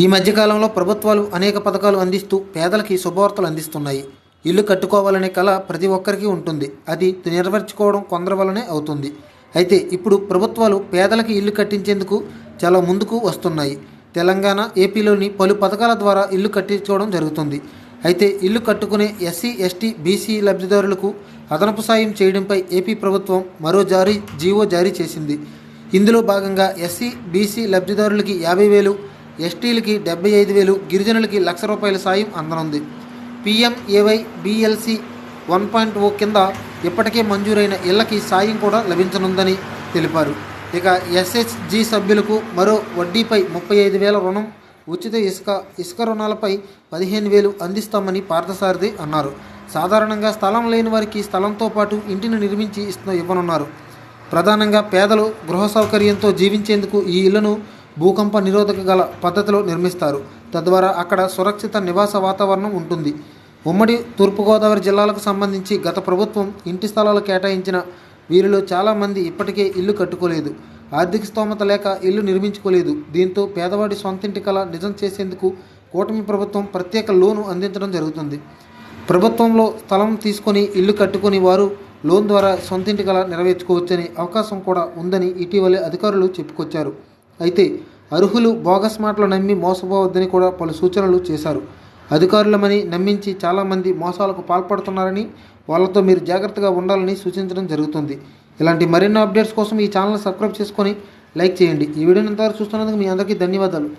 ఈ మధ్యకాలంలో ప్రభుత్వాలు అనేక పథకాలు అందిస్తూ పేదలకి శుభవార్తలు అందిస్తున్నాయి. ఇల్లు కట్టుకోవాలనే కళ ప్రతి ఒక్కరికి ఉంటుంది. అది నెరవేర్చుకోవడం కొందరి వల్లనే అవుతుంది. అయితే ఇప్పుడు ప్రభుత్వాలు పేదలకి ఇల్లు కట్టించేందుకు చాలా ముందుకు వస్తున్నాయి. తెలంగాణ ఏపీలోని పలు పథకాల ద్వారా ఇల్లు కట్టించుకోవడం జరుగుతుంది. అయితే ఇల్లు కట్టుకునే ఎస్సీ ఎస్టీ బీసీ లబ్ధిదారులకు అదనపు సాయం చేయడంపై ఏపీ ప్రభుత్వం మరో జారీ జీవో జారీ చేసింది. ఇందులో భాగంగా ఎస్సీ బీసీ లబ్ధిదారులకి యాభై వేలు ఎస్టీలకి డెబ్బై ఐదు వేలు గిరిజనులకి లక్ష రూపాయల సాయం అందనుంది. PMAY BLC one point O కింద ఇప్పటికే మంజూరైన ఇళ్ళకి సాయం కూడా లభించనుందని తెలిపారు. ఇక ఎస్హెచ్జి సభ్యులకు మరో వడ్డీపై ముప్పై ఐదు వేల రుణం ఉచిత ఇసుక ఇసుక రుణాలపై పదిహేను వేలు అందిస్తామని పార్థసారథి అన్నారు. సాధారణంగా స్థలం లేని వారికి స్థలంతో పాటు ఇంటిని నిర్మించి ఇస్తున్న ఇవ్వనున్నారు. ప్రధానంగా పేదలు గృహ సౌకర్యంతో జీవించేందుకు ఈ ఇళ్ళను భూకంప నిరోధక గల పద్ధతిలో నిర్మిస్తారు. తద్వారా అక్కడ సురక్షిత నివాస వాతావరణం ఉంటుంది. ఉమ్మడి తూర్పుగోదావరి జిల్లాలకు సంబంధించి గత ప్రభుత్వం ఇంటి స్థలాలు కేటాయించిన వీరిలో చాలామంది ఇప్పటికే ఇల్లు కట్టుకోలేదు. ఆర్థిక స్తోమత లేక ఇల్లు నిర్మించుకోలేదు. దీంతో పేదవాడి సొంతింటి కళ నిజం చేసేందుకు కూటమి ప్రభుత్వం ప్రత్యేక లోను అందించడం జరుగుతుంది. ప్రభుత్వంలో స్థలం తీసుకొని ఇల్లు కట్టుకొని వారు లోన్ ద్వారా సొంతింటి కళ నెరవేర్చుకోవచ్చనే అవకాశం కూడా ఉందని ఇటీవలే అధికారులు చెప్పుకొచ్చారు. అయితే అర్హులు బోగస్ మాటలు నమ్మి మోసపోవద్దని కూడా పలు సూచనలు చేశారు. అధికారులమని నమ్మించి చాలామంది మోసాలకు పాల్పడుతున్నారని వాళ్ళతో మీరు జాగ్రత్తగా ఉండాలని సూచించడం జరుగుతుంది. ఇలాంటి మరిన్నో అప్డేట్స్ కోసం ఈ ఛానల్ సబ్స్క్రైబ్ చేసుకొని లైక్ చేయండి. ఈ వీడియోని ఇంతవరకు చూస్తున్నందుకు మీ అందరికీ ధన్యవాదాలు.